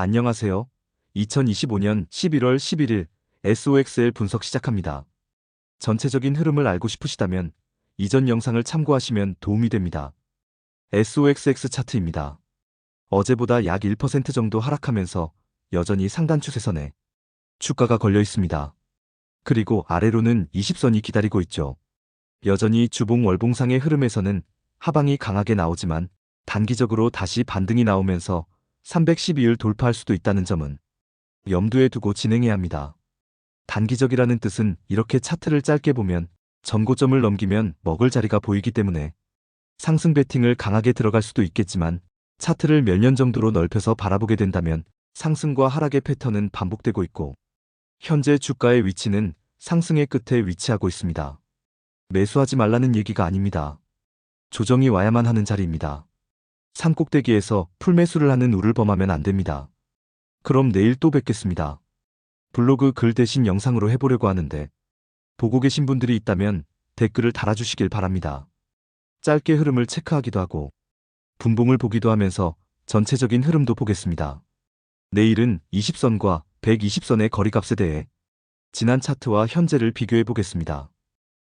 안녕하세요. 2025년 11월 11일 SOXL 분석 시작합니다. 전체적인 흐름을 알고 싶으시다면 이전 영상을 참고하시면 도움이 됩니다. SOXX 차트입니다. 어제보다 약 1% 정도 하락하면서 여전히 상단 추세선에 주가가 걸려 있습니다. 그리고 아래로는 20선이 기다리고 있죠. 여전히 주봉 월봉상의 흐름에서는 하방이 강하게 나오지만 단기적으로 다시 반등이 나오면서 312을 돌파할 수도 있다는 점은 염두에 두고 진행해야 합니다. 단기적이라는 뜻은 이렇게 차트를 짧게 보면 전고점을 넘기면 먹을 자리가 보이기 때문에 상승 베팅을 강하게 들어갈 수도 있겠지만 차트를 몇 년 정도로 넓혀서 바라보게 된다면 상승과 하락의 패턴은 반복되고 있고 현재 주가의 위치는 상승의 끝에 위치하고 있습니다. 매수하지 말라는 얘기가 아닙니다. 조정이 와야만 하는 자리입니다. 산 꼭대기에서 풀매수를 하는 우를 범하면 안 됩니다. 그럼 내일 또 뵙겠습니다. 블로그 글 대신 영상으로 해보려고 하는데 보고 계신 분들이 있다면 댓글을 달아주시길 바랍니다. 짧게 흐름을 체크하기도 하고 분봉을 보기도 하면서 전체적인 흐름도 보겠습니다. 내일은 20선과 120선의 거리값에 대해 지난 차트와 현재를 비교해 보겠습니다.